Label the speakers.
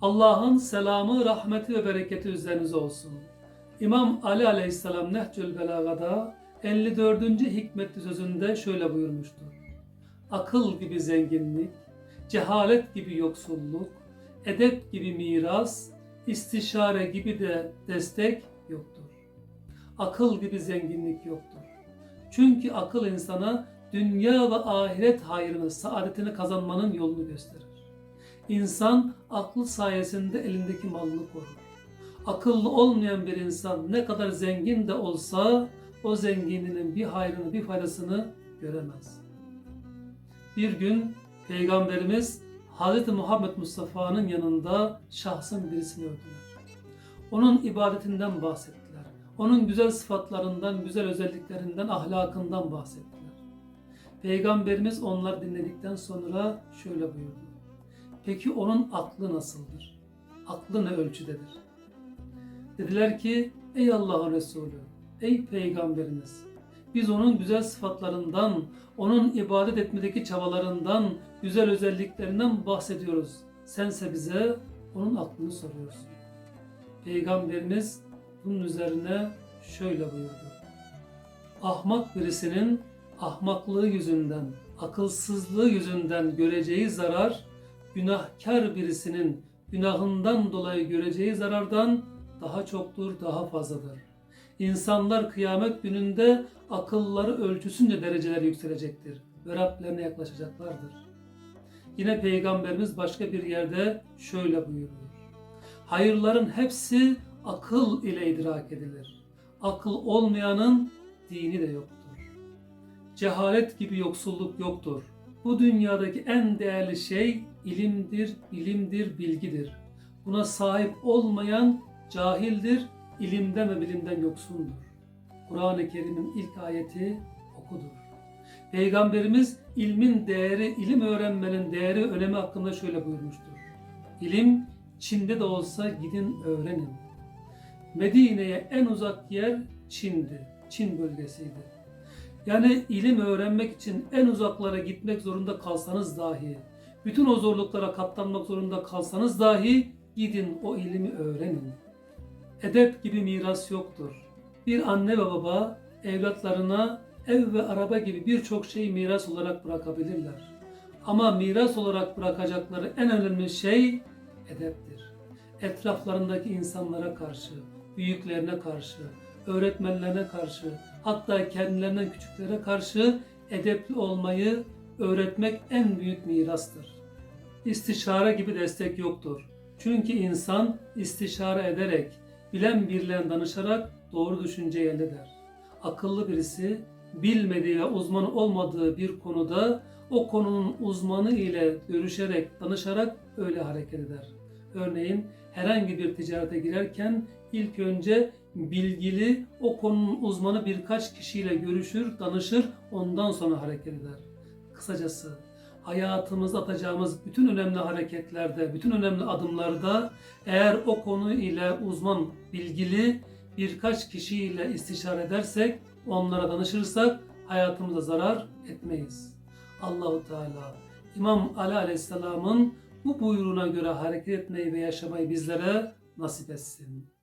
Speaker 1: Allah'ın selamı, rahmeti ve bereketi üzerinize olsun. İmam Ali Aleyhisselam Nehcül Belaga'da 54. hikmetli sözünde şöyle buyurmuştur. Akıl gibi zenginlik, cehalet gibi yoksulluk, edep gibi miras, istişare gibi de destek yoktur. Akıl gibi zenginlik yoktur. Çünkü akıl insana dünya ve ahiret hayrını, saadetini kazanmanın yolunu gösterir. İnsan aklı sayesinde elindeki malını korur. Akıllı olmayan bir insan ne kadar zengin de olsa o zenginliğinin bir hayrını, bir faydasını göremez. Bir gün Peygamberimiz Hz. Muhammed Mustafa'nın yanında şahsın birisini öldüler. Onun ibadetinden bahsettiler. Onun güzel sıfatlarından, güzel özelliklerinden, ahlakından bahsettiler. Peygamberimiz onları dinledikten sonra şöyle buyurdu. Peki onun aklı nasıldır? Aklı ne ölçüdedir? Dediler ki ey Allah'ın Resulü, ey Peygamberimiz biz onun güzel sıfatlarından, onun ibadet etmedeki çabalarından, güzel özelliklerinden bahsediyoruz. Sense bize onun aklını soruyorsun. Peygamberimiz bunun üzerine şöyle buyurdu. Ahmak birisinin ahmaklığı yüzünden, akılsızlığı yüzünden göreceği zarar, günahkar birisinin günahından dolayı göreceği zarardan daha çoktur, daha fazladır. İnsanlar kıyamet gününde akılları ölçüsünce dereceler yükselecektir ve Rablerine yaklaşacaklardır. Yine Peygamberimiz başka bir yerde şöyle buyuruyor. Hayırların hepsi akıl ile idrak edilir. Akıl olmayanın dini de yoktur. Cehalet gibi yoksulluk yoktur. Bu dünyadaki en değerli şey ilimdir, ilimdir, bilgidir. Buna sahip olmayan cahildir, ilimden ve bilimden yoksundur. Kur'an-ı Kerim'in ilk ayeti okudur. Peygamberimiz ilmin değeri, ilim öğrenmenin değeri, önemi hakkında şöyle buyurmuştur. İlim Çin'de de olsa gidin öğrenin. Medine'ye en uzak yer Çin'di. Çin bölgesiydi. Yani ilim öğrenmek için en uzaklara gitmek zorunda kalsanız dahi, bütün o zorluklara katlanmak zorunda kalsanız dahi gidin o ilimi öğrenin. Edep gibi miras yoktur. Bir anne ve baba evlatlarına ev ve araba gibi birçok şeyi miras olarak bırakabilirler. Ama miras olarak bırakacakları en önemli şey edeptir. Etraflarındaki insanlara karşı, büyüklerine karşı, öğretmenlerine karşı, hatta kendilerinden küçüklere karşı edepli olmayı öğretmek en büyük mirastır. İstişare gibi destek yoktur. Çünkü insan istişare ederek, bilen birilerine danışarak doğru düşünce elde eder. Akıllı birisi bilmediği ve uzmanı olmadığı bir konuda o konunun uzmanı ile görüşerek, danışarak öyle hareket eder. Örneğin herhangi bir ticarete girerken ilk önce bilgili o konunun uzmanı birkaç kişiyle görüşür, danışır, ondan sonra hareket eder. Kısacası hayatımızda atacağımız bütün önemli hareketlerde, bütün önemli adımlarda eğer o konu ile uzman, bilgili birkaç kişiyle istişare edersek, onlara danışırsak hayatımıza zarar etmeyiz. Allahu Teala İmam Ali Aleyhisselam'ın bu buyruğuna göre hareket etmeyi ve yaşamayı bizlere nasip etsin.